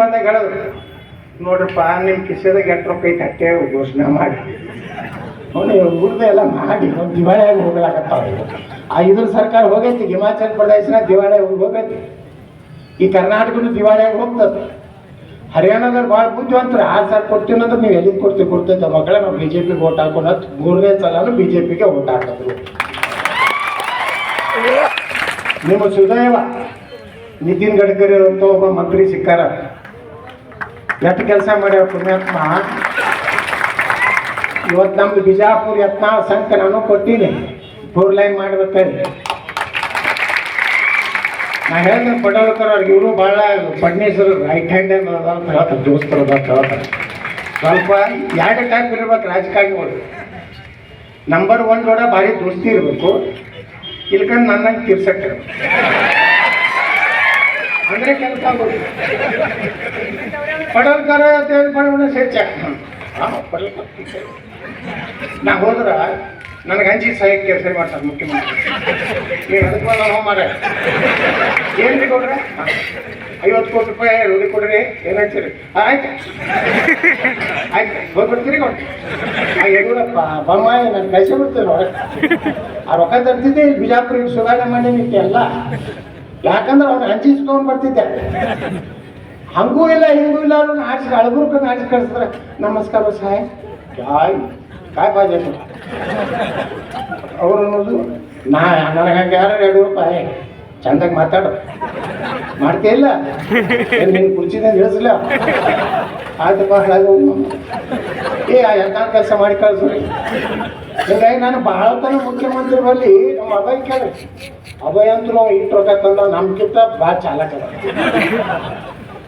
ಬಂದಾಗ ಹೇಳಿದ್ರು ನೋಡ್ರಪ್ಪ ನಿಮ್ಮ ಕಿಸೆದಾಗ ಎಂಟು ರೊಕ್ಕ ಐತೆ ಅಟ್ಟೆ ಘೋಷಣೆ ಮಾಡಿ. ಅವನು ಉಳ್ದ ಎಲ್ಲ ಮಾಡಿ. ಅವ್ನು ದಿವಾಳಿಯಾಗಿ ಹೋಗ್ಲಾಕತ್ತಾವ ಆ ಇದ್ರ ಸರ್ಕಾರ ಹೋಗೈತಿ ಹಿಮಾಚಲ ಪ್ರದೇಶನ ದಿವಾಳಿಯಾಗಿ ಹೋಗೈತಿ. ಈ ಕರ್ನಾಟಕನು ದಿವಾಳಿಯಾಗಿ ಹೋಗ್ತದೆ. ಹರಿಯಾಣದಲ್ಲಿ ಭಾಳ ಬುದ್ಧಿವಂತರು. ಆರು ಸಾವಿರ ಕೊಡ್ತೀನಿ ಅಂದ್ರೆ ನೀವು ಎಲ್ಲಿಗೆ ಕೊಡ್ತೀವಿ ಕೊಡ್ತೈತೆ ಮಕ್ಕಳೇ ನಾವು ಬಿ ಜೆ ಪಿಗೆ ಓಟ್ ಹಾಕೊಂಡು ಮೂರನೇ ಸಲನೂ ಬಿ ಜೆ ಪಿಗೆ ಓಟ್ ಹಾಕಿದ್ರು ನಿಮ್ಮ ಸುದೈವ ನಿತಿನ್ ಗಡ್ಕರಿ ಅಂತ ಒಬ್ಬ ಮಂತ್ರಿ ಸಿಕ್ಕಾರ. ಎಷ್ಟು ಕೆಲಸ ಮಾಡ್ಯಾವ ಪುಣ್ಯಾತ್ಮ? ಇವತ್ತು ನಮ್ದು ಬಿಜಾಪುರ ಯತ್ನ ಸಂಖ್ಯೆ ನಾನು ಕೊಟ್ಟಿನಿ ಫೋರ್ ಲೈನ್ ಮಾಡ್ಬೇಕಲ್ಲಿ ನಾ ಹೇಳಿದ್ರೆ ಪಡೋಳ್ಕರ್ ಅವ್ರಿಗೆ ಇವರು ಭಾಳ ಫಡ್ನೇಶ್ವರ ರೈಟ್ ಹ್ಯಾಂಡ್ ಅಂತ ಹೇಳ್ತಾರೆ, ದೋಸ್ತರು ಅದ ಅಂತ ಹೇಳ್ತಾರೆ. ಸ್ವಲ್ಪ ಎರಡು ಟೈಪ್ ಇರ್ಬೇಕು ರಾಜಕಾರಣಿಗಳು ನಂಬರ್ ಒನ್ ಜೋಡ ಭಾರಿ ದೋಸ್ತಿ ಇರಬೇಕು. ಇಲ್ಕಂಡು ನನ್ನಂಗೆ ತೀರ್ಸಕ್ಕೆ ಅಂದ್ರೆ ಕೆಲಸ ಪಡೋಲ್ಕರ ಪಡೋಣ ಸೇರ್ಚ ನಾ ಹೋದ್ರ ನನಗೆ ಹಂಚಿ ಸಹಾಯಕ್ಕೆ ಕೆಲಸ ಮಾಡ್ತಾರೆ ಮುಖ್ಯಮಂತ್ರಿ. ನೀವು ಅದಕ್ಕೆ ಬಂದ ಮಾರ ಏನು ಕೊಡ್ರೆ ಐವತ್ತು ಕೋಟಿ ರೂಪಾಯಿ ರೂಢಿ ಕೊಡ್ರಿ. ಏನು ಹೇಳ್ತೀರಿ ಆಯ್ತು. ಆಯ್ತು. ಹೋಗ್ಬಿಡ್ತೀರಿ ಕೊಡ್ರಿ ಯಡಿಯೂರಪ್ಪ, ಬೊಮ್ಮಾಯಿ ನಾನು ಕಳಿಸಿ ಬಿಡ್ತೀನಿ ಆ ರೊಕ್ಕ ತರ್ತಿದ್ದೆ ಇಲ್ಲಿ ಬಿಜಾಪುರ ಸುಧಾರಣೆ ಮಾಡಿ ನಿಂತೆ ಎಲ್ಲ ಯಾಕಂದ್ರೆ ಅವ್ನು ಹಂಚಿಸ್ಕೊಂಡು ಬರ್ತಿದ್ದೆ. ಹಂಗೂ ಇಲ್ಲ, ಹಿಂಗೂ ಇಲ್ಲ ಅವ್ರನ್ನ ಆಚೆ ಅಳಬುರ್ಕನ್ನ ಆಚೆ ಕಳಿಸ್ತಾರೆ ನಮಸ್ಕಾರ ಸಾಯ್ ಕಾಯ್ ಕಾಯ್ ಬಾಜೆ ಅವ್ರು ಅನ್ನೋದು, ನಾ ನನಗೆ ಹಂಗೆ ಯಾರು ಎರಡು ರೂಪಾಯಿ. ಚಂದಾಗಿ ಮಾತಾಡು. ಮಾಡ್ತೇ ಇಲ್ಲ? ನಿನ್ನ ಕುರ್ಚಿದಿಂದ ಇಳಿಸಲ್ಲ ಆಯ್ತು ಬಹಳ ಏ ಎಂತ ಕೆಲಸ ಮಾಡಿ ಕಳ್ಸ್ರಿ ಹಿಂಗಾಗಿ ನಾನು ಬಹಳ ತನ ಮುಖ್ಯಮಂತ್ರಿ ಬರಲಿ ನಮ್ಮ ಅಭಯ್ ಕೇಳಿ. ಅಭಯ್ ಅಂದ್ರು ಇಟ್ಟು ರೊಕ್ಕ ತಂದ ನಮ್ಗಿಂತ ಭಾಳ ಚಾಲಕ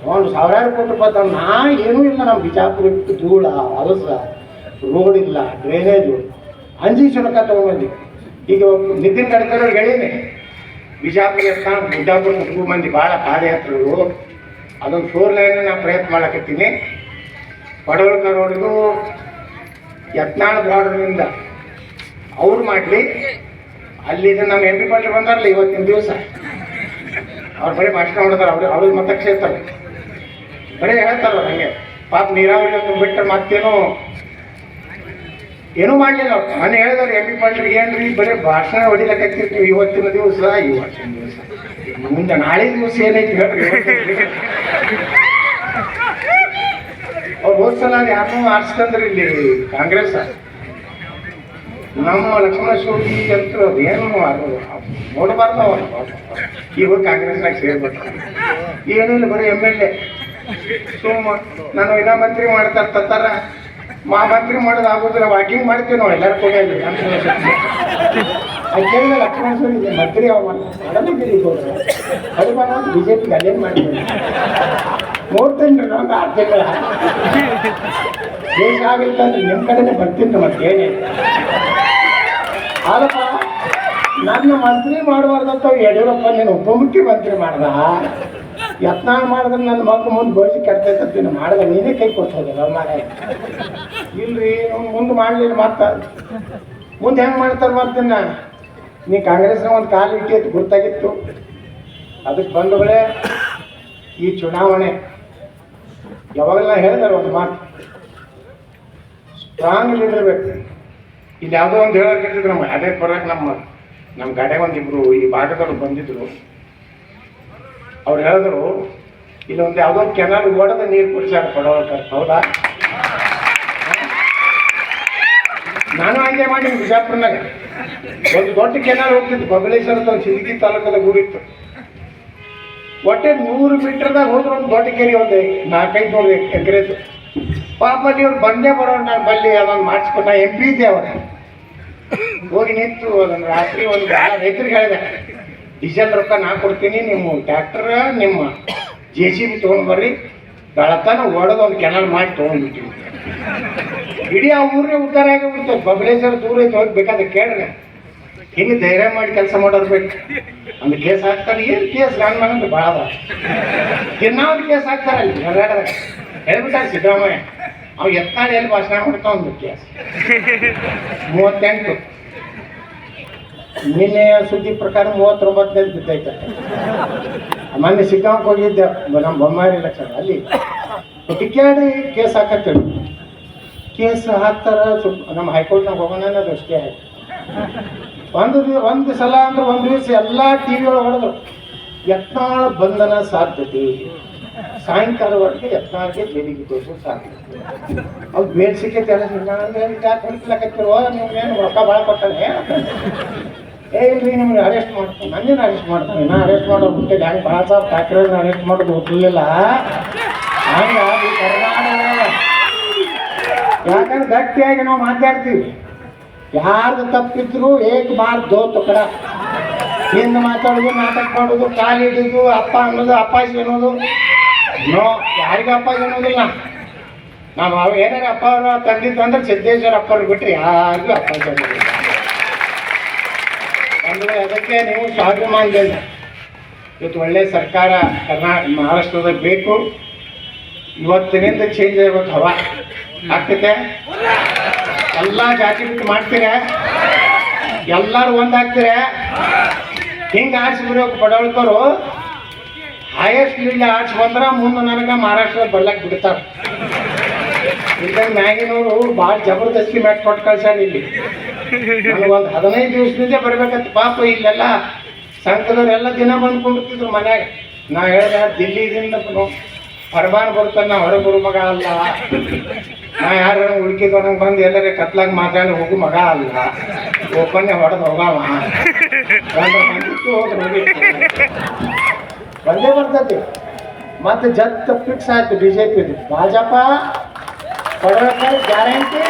ಅವನು ಸಾವಿರಾರು ಕೋಟಿ ರೂಪಾಯಿ ತಂದ ನಾ ಏನೂ ಇಲ್ಲ ನಮ್ಮ ಬಿಜಾಪುರ ಧೂಳ ಅಲಸ ರೋಡ್ ಇಲ್ಲ ಡ್ರೈನೇಜು ಅಂಜಿ ಶುಲ್ಕ ತಗೊಂಡ್ಬಂದಿ ಈಗ ನಿತಿನ್ ಗಡ್ಕರಿ ಅವ್ರಿಗೆ ಹೇಳೀನಿ ಬಿಜಾಪುರ ಎತ್ತ ಬಿಜಾಪುರ ಮುಟ್ಕೊ ಮಂದಿ ಭಾಳ ಪಾದಯಾತ್ರೆಗಳು. ಅದೊಂದು ಫೋರ್ ಲೈನ್ ನಾನು ಪ್ರಯತ್ನ ಮಾಡಕತ್ತೀನಿ ಪಡವಳ್ಕ ರೋಡಿಗೂ ಯತ್ನಾಳ ಬಾರ್ಡರ್ನಿಂದ ಅವ್ರು ಮಾಡಲಿ. ಅಲ್ಲಿ ಇದನ್ನು ನಮ್ಮ ಎಂ ಪಿ ಪಾಟೀಲ್ ಬಂದಾರಲ್ಲ ಇವತ್ತಿನ ದಿವಸ. ಅವ್ರು ಬರೀ ಭಾಷಣ ಮಾಡ್ತಾರೆ ಅವ್ರು ಅವ್ರಿಗೆ ಮತಕ್ಷೇತ್ರ. ಬರೀ ಹೇಳ್ತಾರ ಹಂಗೆ ಪಾಪ ನೀರಾವರಿ ಅಂತ ಬಿಟ್ಟರೆ ಮತ್ತೇನು ಏನೂ ಮಾಡಲಿಲ್ಲ? ಮನೆ ಹೇಳಿದವ್ರು ಎಂ ಪಿ ಪಾಟೀಲ್ ಏನ್ರಿ ಬರೀ ಭಾಷಣ ಹೊಡಿಲಕತ್ತಿರ್ತೀವಿ ಇವತ್ತಿನ ದಿವಸ ಇವತ್ತಿನ ದಿವಸ. ಮುಂದೆ ನಾಳೆ ದಿವಸ ಏನೈತಿ ಹೇಳ್ರಿ. ಅವ್ರು ಹೋದ ಸಲ ಯಾಕೋ ಆರಿಸ್ಕೊಂಡ್ರಿ ಇಲ್ಲಿ ಕಾಂಗ್ರೆಸ್. ನಮ್ಮ ಲಕ್ಷ್ಮಣ ಶಿವಜಿ ಅಂತ ಏನು ನೋಡಬಾರ್ದು ಅವ್ರು. ಈಗ ಕಾಂಗ್ರೆಸ್ನಾಗ ಸೇರ್ಬೇಕು. ಏನಿಲ್ಲ ಬರೀ ಎಂ ಎಲ್ ಎ ಸುಮ್ಮ, ನಾನು ಇನ್ನ ಮಂತ್ರಿ ಮಾಡ್ತಾರ ತತ್ತಾರ ಮಾ ಮಂತ್ರಿ ಮಾಡೋದು ಆಗೋದಿಲ್ಲ ವಾಕಿಂಗ್ ಮಾಡ್ತೀವಿ ನಾವು ಎಲ್ಲರೂ ಕೂಡ ಕೇಳಿದ ಲಕ್ಷ್ಮಣ ಶಿವಜಿ ಮಂತ್ರಿ ಅವ ಮಾಡಲಿದ್ದೀರಿ ಅದು ನಾನು ಬಿ ಜೆ ಪಿಗೆ ಅಲ್ಲೇನು ಮಾಡ್ತೀನಿ ನೋಡ್ತೇನೆ ನಮ್ಗೆ ಆರು ದೇಶ ಆಗಿರ್ತಂದ್ರೆ ನಿಮ್ಮ ಕಡೆನೇ ಬರ್ತೀನಿ ಮತ್ತೆ, ಏನೇ. ಆದಪ್ಪ ನನ್ನ ಮಂತ್ರಿ ಮಾಡಬಾರ್ದಂತ ಯಡಿಯೂರಪ್ಪ, ನೀನು ಉಪಮುಖ್ಯಮಂತ್ರಿ ಮಾಡ್ದ? ಯತ್ನಾಳ್ ಮಾಡಿದ್ರೆ ನನ್ನ ಮಕ್ಕ ಮುಂದೆ ಬಳಸಿ ಕೆಡ್ತೈತೆ ನೀನು ಮಾಡ್ದೆ ನೀನೇ ಕೈ ಕೊಟ್ಟೋದಿಲ್ಲ ಮಾಡ. ಇಲ್ರಿ ಮುಂದೆ ಮಾಡಲಿಲ್ಲ ಮತ್ತೆ. ಮುಂದೆ ಹೆಂಗೆ ಮಾಡ್ತಾರೆ ಮತ್ತೆ ನೀ ಕಾಂಗ್ರೆಸ್ನ ಒಂದು ಕಾಲು ಇಟ್ಟಿತ್ತು ಗೊತ್ತಾಗಿತ್ತು ಅದಕ್ಕೆ ಬಂದವಳೆ ಈ ಚುನಾವಣೆ. ಯಾವಾಗೆಲ್ಲ ಹೇಳಿದಾರೆ ಒಂದು ಮಾತು. ಸ್ಟ್ರಾಂಗ್ ಲೀಡರ್ ಬೇಕು. ಇಲ್ಲಿ ಯಾವುದೋ ಒಂದು ಹೇಳೋಕೆ ನಮ್ಮ ಅದೇ ಬರೋಕೆ ನಮ್ಮ ನಮ್ಮ ಕಡೆ ಒಂದಿಬ್ರು ಈ ಭಾಗದವ್ರು ಬಂದಿದ್ರು. ಅವ್ರು ಹೇಳಿದ್ರು, ಇಲ್ಲೊಂದು ಯಾವುದೋ ಕೆನಾಲ್ ಓಡದ ನೀರು ಕುಡಿಸ್ಯಾರ ಕೊಡೋಕೆ ಹೌದಾ? ನಾನು ಹಂಗೆ ಮಾಡಿ ಬಿಜಾಪುರ್ನಾಗ. ಒಂದು ದೊಡ್ಡ ಕೆನಾಲ್ ಹೋಗ್ತಿತ್ತು ಬಬಲೇಶ್ವರ ಅಂತ ಒಂದು ಸಿಂದಗಿ ತಾಲೂಕದ ಊರಿತ್ತು ಒಟ್ಟೆ ನೂರು ಮೀಟರ್ದಾಗ ಹೋದ್ರೆ ಒಂದು ದೊಡ್ಡ ಕೆರೆ, ಒಂದು ನಾಲ್ಕೈದು ನೂರು ಎಕರೆದು. ಪಾಪ ಅವ್ರು ಬಂದೇ ಬರೋರು ನಾನು ಬಲ್ಲಿ ಅದೊಂದು ಮಾಡಿಸ್ಕೊಂಡು ನಾ ಎಂ ಪಿ ಇದ್ದೆ ಅವಾಗ. ಹೋಗಿ ನಿಂತು ಅದನ್ನು ರಾತ್ರಿ ಒಂದು ರೈತರಿಗೆ ಹೇಳಿದೆ. ಡೀಸೆಲ್ ರೊಕ್ಕ ನಾ ಕೊಡ್ತೀನಿ, ನಿಮ್ಮ ಟ್ಯಾಕ್ಟರ್ ನಿಮ್ಮ ಜೆ ಸಿ ಬಿ ತೊಗೊಂಡು ಬರ್ರಿ. ಬೆಳತನ ಒಡೆದು ಒಂದು ಕೆನಲ್ ಮಾಡಿ ತೊಗೊಂಡ್ಬಿಟ್ಟಿವಿ ಇಡೀ ಆ ಊರೇ ಉದ್ಧಾರ ಆಗಿಬಿಡ್ತದೆ ಬಬಲೇಶ್ವರ ದೂರ ಐತೆ, ಹೋಗಿ ಬೇಕಾದ್ರೆ ಕೇಳ್ರಿ. ಹಿಂಗೆ ಧೈರ್ಯ ಮಾಡಿ ಕೆಲಸ ಮಾಡೋರು ಬೇಕು? ಒಂದು ಕೇಸ್ ಹಾಕ್ತಾರೆ, ಏನು ಕೇಸ್ ನನ್ನ ಮಗಂದು ಭಾಳ ಅದ ಕೇಸ್ ಹಾಕ್ತಾರೆ ಅಲ್ಲಿ ಕರ್ನಾಟಕದಾಗ ಹೇಳ್ಬಿಟ್ಟಾರೆ ಸಿದ್ದರಾಮಯ್ಯ, ಅವ್ ಎತ್ತಾಳೆ ಎಲ್ಲಿ ಭಾಷಣ ಮಾಡ್ತಾವ ಒಂದು ಕೇಸ್. ಮೂವತ್ತೆಂಟು. ನಿನ್ನೆ ಸುದ್ದಿ ಪ್ರಕಾರ ಮೂವತ್ತೊಂಬತ್ತನೇದು ಬಿದ್ದೈತೆ. ಮೊನ್ನೆ ಸಿಕ್ಕಾಕ್ ಹೋಗಿದ್ದೆ, ನಮ್ಮ ಬೊಮ್ಮಾರಿ ಎಲೆಕ್ಷನ್ ಅಲ್ಲಿ ಟಿಕೆಟ್ ಕೇಸ್ ಹಾಕತ್ತೇಳಿ ಕೇಸ್ ಹಾಕ್ತಾರ ನಮ್ಮ ಹೈಕೋರ್ಟ್ನಾಗ ಹೋಗೋಣ ಅನ್ನೋದು ಅಷ್ಟೇ ಆಯ್ತು. ಒಂದು ಒಂದು ಸಲ ಅಂದ್ರೆ ಒಂದು ದಿವಸ ಎಲ್ಲ ಟಿ ವಿ ಒಳಗೆ ಹೊಡೆದ್ರು. ಯತ್ನಾಳ ಬಂಧನ ಸಾಧ್ಯತೆ. ಸಾಯಂಕಾಲವರೆಗೆ ಯತ್ನಾಳ್ಗೆ ಜೈಲಿಗೆ ತೋರಿಸೋ ಸಾಧ್ಯತೆ ಅವ್ರು ಬೇಡ್ಸಿಕೆ ಅಂದ್ರೆ ಯಾಕೆ ಹೊಡಿಸ್ಲಕತ್ತಿರುವ ನಿಮ್ಗೇನು ರೊಕ್ಕ ಭಾಳ ಕೊಟ್ಟಾನೆ ಏ, ಇಲ್ರಿ, ನಿಮ್ಗೆ ಅರೆಸ್ಟ್ ಮಾಡ್ತೀನಿ. ನನ್ನೇನು ಅರೆಸ್ಟ್ ಮಾಡ್ತೀನಿ? ನಾ ಅರೆಸ್ಟ್ ಮಾಡೋ ಹುಟ್ಟಿಲ್ಲ ಹಂಗೆ ಭಾಳ ಸಾಬ್ ಠಾಕ್ರೆ ಅರೆಸ್ಟ್ ಮಾಡೋದು ಗೊತ್ತಿರಲಿಲ್ಲ. ಹಂಗಾಗಿ ಕರ್ನಾಟಕ ಯಾಕಂದ್ರೆ ಗಟ್ಟಿಯಾಗಿ ನಾವು ಮಾತಾಡ್ತೀವಿ. ಯಾರ್ದು ತಪ್ಪಿದ್ರು ಏಕ್ ಬಾರ್ ದೋತು ಕಡ. ಹಿಂದೆ ಮಾತಾಡೋದು, ನಾಟಕ ಮಾಡೋದು ಕಾಲು ಹಿಡಿದು ಅಪ್ಪ ಅನ್ನೋದು, ಅಪ್ಪಾಜಿ ಅನ್ನೋದು. ನೋ, ಯಾರಿಗೂ ಅಪ್ಪಾಜಿ ಅನ್ನೋದಿಲ್ಲ. ನಾವು ಏನಾರ ಅಪ್ಪ ಅವ್ರ ತಂದಿದ್ದು ಅಂದ್ರೆ ಸಿದ್ದೇಶ್ವರ ಅಪ್ಪರು ಬಿಟ್ಟರೆ ಯಾರಿಗೂ ಅಪ್ಪಾಜಿ ಅನ್ನೋದಿಲ್ಲ. ಅಂದ್ರೆ ಅದಕ್ಕೆ ನೀವು ಸ್ವಾಭಿಮಾನದಿಂದ ಇವತ್ತು ಒಳ್ಳೆ ಸರ್ಕಾರ ಕರ್ನಾಟಕ ಮಹಾರಾಷ್ಟ್ರದಾಗ ಬೇಕು. ಇವತ್ತಿನಿಂದ ಚೇಂಜ್ ಆಗಬೇಕು ಹವಾ. ಆಗ್ತೈತೆ? ಎಲ್ಲ ಜಾತಿ ಬಿಟ್ಟು ಮಾಡ್ತೀರ? ಎಲ್ಲರೂ ಒಂದಾಗ್ತೀರ ಹಿಂಗೆ ಆರ್ಸಿ ಬಿಡೋಕೆ ಬಡವಳ್ಕರು ಹೈಯೆಸ್ಟ್ ಇಲ್ಲಿ ಆರ್ಟ್ಸ್ ಬಂದ್ರೆ ಮುಂದೆ ನನಗೆ ಮಹಾರಾಷ್ಟ್ರ ಬರ್ಲಕ್ಕೆ ಬಿಡ್ತಾರೆ. ಇದ್ದಾಗ ಮ್ಯಾಗಿನವರು ಭಾಳ ಜಬರ್ದಸ್ತಿ ಮ್ಯಾಟ್ ಕೊಟ್ಟು ಕಳ್ಸ್ಯಾರ ಇಲ್ಲಿ. ಒಂದು ಹದಿನೈದು ದಿವಸದಿಂದ ಬರ್ಬೇಕಂತ ಪಾಪ ಇಲ್ಲೆಲ್ಲ ಸಂಘದವರೆಲ್ಲ ದಿನ ಬಂದು ಬಂದ್ಕೊಂಡಿರ್ತಿದ್ರು ಮನ್ಯಾಗ. ನಾ ಹೇಳ್ದೆ ದಿಲ್ಲಿದಿಂದ ಹೊರಬಾನ್ ಬರ್ತಾನೆ ನಾ ಹೊರಗೆ ಬರೋ, ಮಗ ಅಲ್ಲ. ನಾ ಯಾರು ಉಳ್ಕಿದವನಂಗೆ ಬಂದು ಎಲ್ಲರೇ ಕತ್ಲಾಗ ಮಾತಾಡಿ ಹೋಗು, ಮಗ ಅಲ್ಲ. ಒಬ್ಬನೇ ಹೊಡೆದು ಹೋಗವ. ಬಂದೇ ಬರ್ತೈತಿ. ಮತ್ತೆ ಜತ್ ಫಿಕ್ಸ್ ಆಯ್ತು ಬಿ ಜೆ ಭಾಜಪ ಪಡಬೇಕ ಗ್ಯಾರಂಟಿ.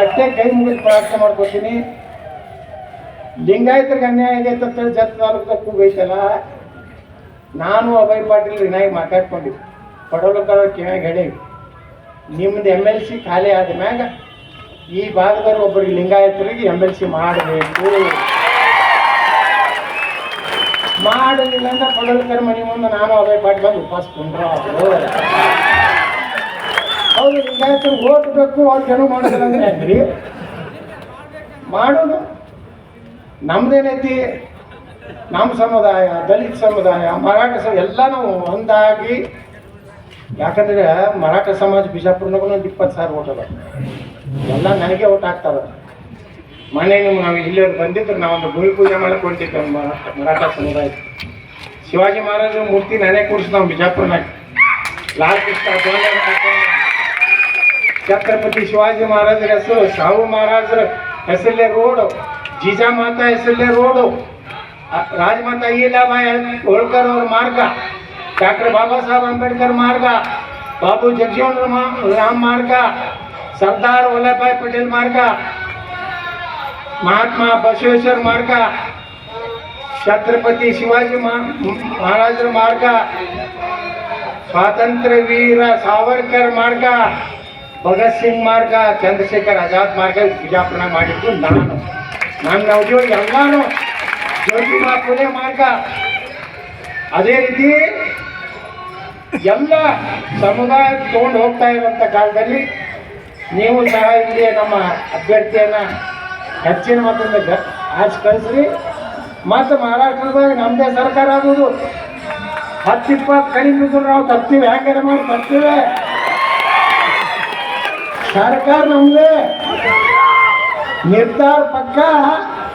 ಅಷ್ಟೇ ಕೈ ಮುಗಿದು ಪ್ರಾರ್ಥನೆ ಮಾಡ್ಕೊತೀನಿ. ಲಿಂಗಾಯತರಿಗೆ ಅನ್ಯಾಯ ಆಗೈತೆ ಅಂತೇಳಿ ಜತ್ ತಾಲೂಕು ಕೂಗೈತಲ್ಲ ನಾನು ಅಭಯ್ ಪಾಟೀಲ್ ವಿನಾಯ್ ಮಾತಾಡ್ಕೊಂಡಿದ್ದೆ. ಪಡೋಲಕ್ಕರ ಕಿವ್ಯಾಗ ಹೇಳಿ ನಿಮ್ದು ಎಂ ಎಲ್ ಸಿ ಖಾಲಿ ಆದ ಮ್ಯಾಗ ಈ ಭಾಗದವ್ರು ಒಬ್ಬರಿಗೆ ಲಿಂಗಾಯತರಿಗೆ ಎಂ ಎಲ್ ಸಿ ಮಾಡಬೇಕು. ಮಾಡಲಿಲ್ಲ ಅಂದ್ರೆ ಪಡೋಲಕರ ಮನೆ ಮುಂದೆ ನಾನು ಅಭಯ್ ಪಾಟೀಲ್ ಉಪವಾಸ ಕುಂಡ್ರ ಹೌದು ಲಿಂಗಾಯತರು ಓಟ್ ಬೇಕು ಅವ್ರು ಜನ ಹೆಂಗ್ರಿ ಮಾಡೋದು. ನಮ್ದೇನೈತಿ? ನಮ್ಮ ಸಮುದಾಯ, ದಲಿತ ಸಮುದಾಯ, ಮರಾಠ ಸಮ, ಎಲ್ಲ ನಾವು ಒಂದಾಗಿ. ಯಾಕಂದ್ರೆ ಮರಾಠ ಸಮಾಜ ಬಿಜಾಪುರ್ನಾಗೂ ಒಂದು ಇಪ್ಪತ್ತು ಸಾವಿರ ಓಟ್ ಅದ ಎಲ್ಲ ನನಗೆ ಓಟ್ ಹಾಕ್ತಾರ ಮನೆ ನಿಮ್ಗೆ ನಾವು ಇಲ್ಲಿ ಬಂದಿದ್ರು ನಾವೊಂದು ಭೂಮಿ ಪೂಜೆ ಮಾಡಕ್ಕೆ ಹೊಂಟಿದ್ದೆ ಮರಾಠ ಸಮುದಾಯ. ಶಿವಾಜಿ ಮಹಾರಾಜ ಮೂರ್ತಿ ನಾನೇ ಕೂಡಿಸ್ ನಾವು ಬಿಜಾಪುರ್ನಾಗ. ಲಾಲ್ ಕೃಷ್ಣ ಛತ್ರಪತಿ ಶಿವಾಜಿ ಮಹಾರಾಜರ ಹೆಸರು ಶಾಹು ಮಹಾರಾಜರ ಹೆಸರಲ್ಲೇ ರೋಡು ಜೀಜಾ ಮಾತಾ ಹೆಸರಲ್ಲೇ ರೋಡು ಅ- ರಾಜಮಾತಾ ಅಯ್ಯಲಾಬಾಯಿ ಹೋಳ್ಕರ್ ಅವ್ರ ಮಾರ್ಗ ಡಾಕ್ಟರ್ ಬಾಬಾ ಸಾಹೇಬ್ ಅಂಬೇಡ್ಕರ್ ಮಾರ್ಗ ಬಾಬು ಜಗಜೀವನ್ ರಾಮ್ ಮಾರ್ಗ ಸರ್ದಾರ್ ವಲ್ಲಭಾಯ್ ಪಟೇಲ್ ಮಾರ್ಗ ಮಹಾತ್ಮ ಬಸವೇಶ್ವರ ಮಾರ್ಗ ಛತ್ರಪತಿ ಶಿವಾಜಿ ಮಹಾ- ಮಹಾರಾಜರ ಮಾರ್ಗ ಸ್ವಾತಂತ್ರ್ಯ ವೀರ ಸಾವರ್ಕರ್ ಮಾರ್ಗ ಭಗತ್ ಸಿಂಗ್ ಮಾರ್ಗ, ಚಂದ್ರಶೇಖರ್ ಆಜಾದ್ ಮಾರ್ಗ ಬಿಜಾಪುರ ಮಾಡಿದ್ದು ನಾನು. ನನ್ನ ಅವಧಿಯೊಳಗೆ ಎಲ್ಲಾನು ಜ್ಯೋತಿಬಾ ಫುಲೆ ಮಾರ್ಗ. ಅದೇ ರೀತಿ ಎಲ್ಲ ಸಮುದಾಯ ತಗೊಂಡು ಹೋಗ್ತಾ ಇರುವಂಥ ಕಾಲದಲ್ಲಿ ನೀವು ಸಹ ಇಲ್ಲಿ ನಮ್ಮ ಅಭ್ಯರ್ಥಿಯನ್ನ ಹೆಚ್ಚಿನ ಮತದಿಂದ ಆಚೆ ಕಳಿಸ್ರಿ. ಮತ್ತು ಮಹಾರಾಷ್ಟ್ರದಾಗ ನಮ್ಮದೇ ಸರ್ಕಾರ ಆಗೋದು. ಹತ್ತು ಇಪ್ಪತ್ತು ಕಡಿಮೆ ನಾವು ತರ್ತೀವಿ ಹ್ಯಾಂಗಾರ ಮಾಡಿ ತರ್ತೀವಿ? ಸರ್ಕಾರ ನಮ್ದು ನಿರ್ಧಾರ ಪಕ್ಕ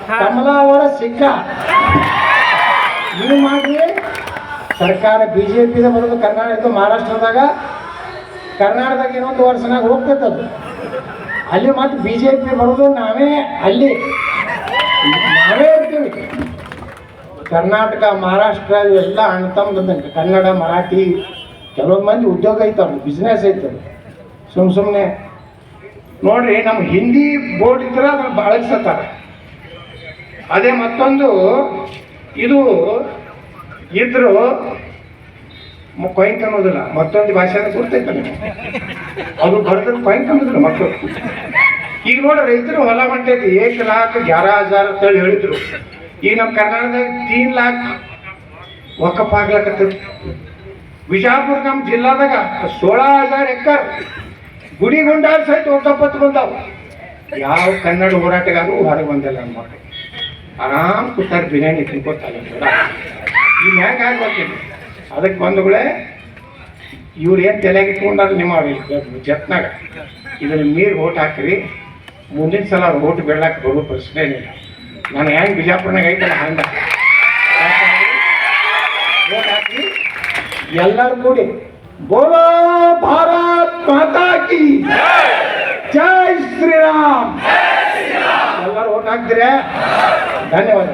ಕಮಲಾವರ ಸಿಕ್ಕ. ನೀವು ಮಾಡ್ರಿ. ಸರ್ಕಾರ ಬಿ ಜೆ ಪಿದ ಬರೋದು ಕರ್ನಾಟಕ ಮಹಾರಾಷ್ಟ್ರದಾಗ. ಕರ್ನಾಟಕದಾಗ ಇನ್ನೊಂದು ವರ್ಷನಾಗ ಹೋಗ್ತೈತದು ಅಲ್ಲಿ ಮತ್ತೆ ಬಿ ಜೆ ಪಿ ಬರೋದು ನಾವೇ ಅಲ್ಲಿ. ನಾವೇ ಇರ್ತೀವಿ. ಕರ್ನಾಟಕ ಮಹಾರಾಷ್ಟ್ರ ಇವೆಲ್ಲ ಅಣ್ಣ ತಮ್ಮದಂಗೆ ಕನ್ನಡ ಮರಾಠಿ. ಕೆಲವೊಂದು ಮಂದಿ ಉದ್ಯೋಗ ಐತವ್ರು ಬಿಸ್ನೆಸ್ ಐತವ್ರು ಸುಮ್ ಸುಮ್ಮನೆ ನೋಡ್ರಿ ನಮ್ಮ ಹಿಂದಿ ಬೋರ್ಡ್ ಇದ್ರೆ ಅದನ್ನ ಬಳಸ್ತಾರೆ ಅದೇ ಮತ್ತೊಂದು, ಇದು ಇದ್ರು ಕೊಯ್ಕ್ ಅನ್ನೋದಿಲ್ಲ ಮತ್ತೊಂದು ಭಾಷೆ ನಿಮಗೆ. ಅದು ಬರ್ತದೆ ಕೊಯ್ಕ್ ಅನ್ನೋದಿಲ್ಲ ಮಕ್ಕಳು ಈಗ ನೋಡಿ ರೈತರು ಹೊಲ ಹೊಂಟೈತಿ. ಏಕ್ ಲಾಕ್ ಗ್ಯಾರ ಹಜಾರ್ ಅಂತೇಳಿ ಹೇಳಿದ್ರು. ಈಗ ನಮ್ಮ ಕರ್ನಾಟಕದಾಗ ತೀನ್ ಲಾಕ್ ಒಕ್ಕಪ್ಪ ಆಗ್ಲಕತ್ತೈತಿ. ವಿಜಾಪುರ ನಮ್ಮ ಜಿಲ್ಲಾದಾಗ ಸೋಳ ಹಜಾರ್ ಎಕರ್ ಗುಡಿ ಗುಂಡಾರ ಸಹಿತ ವಕಫತ್ ಬಂದಾವ. ಯಾವ ಕನ್ನಡ ಹೋರಾಟಗಾರರು ಹೊರಗೆ ಬಂದಿಲ್ಲ ನಮ್ಮ ಆರಾಮ್ ಕೂತಾರ, ಬಿರಿಯಾನಿ ತಿನ್ಕೊತಾರ ಇಲ್ಲಿ ಹೆಂಗೆ ಆಗ್ಬೇಕಿಲ್ಲ ಅದಕ್ಕೆ ಬಂಧುಗಳೇ ಇವ್ರು ಏನು ತಲೆಗೆ ಇಟ್ಕೊಂಡಾರ ನಿಮ್ಮ ಜತ್ನಾಗ. ಇದನ್ನ ಮೀರಿ ಓಟ್ ಹಾಕ್ರಿ. ಮುಂದಿನ ಸಲ ಓಟ್ ಬೀಳಕ್ಕೆ ಬರೋ ಪ್ರಶ್ನೆ ಇಲ್ಲ. ನಾನು ಹೆಂಗೆ ಬಿಜಾಪುರನಾಗ ಐತಲ್ಲ ಹಂಗ. ಓಟ್ ಹಾಕಿ ಎಲ್ಲರೂ ಕೂಡಿ ಬೋಲೋ ಭಾರತ್ ಮಾತಾ ಕಿ ಜೈ ಶ್ರೀರಾಮ್ ಎಲ್ಲರೂ ಓಟ್ ಹಾಕ್ತೀರಾ ಧನ್ಯವಾದ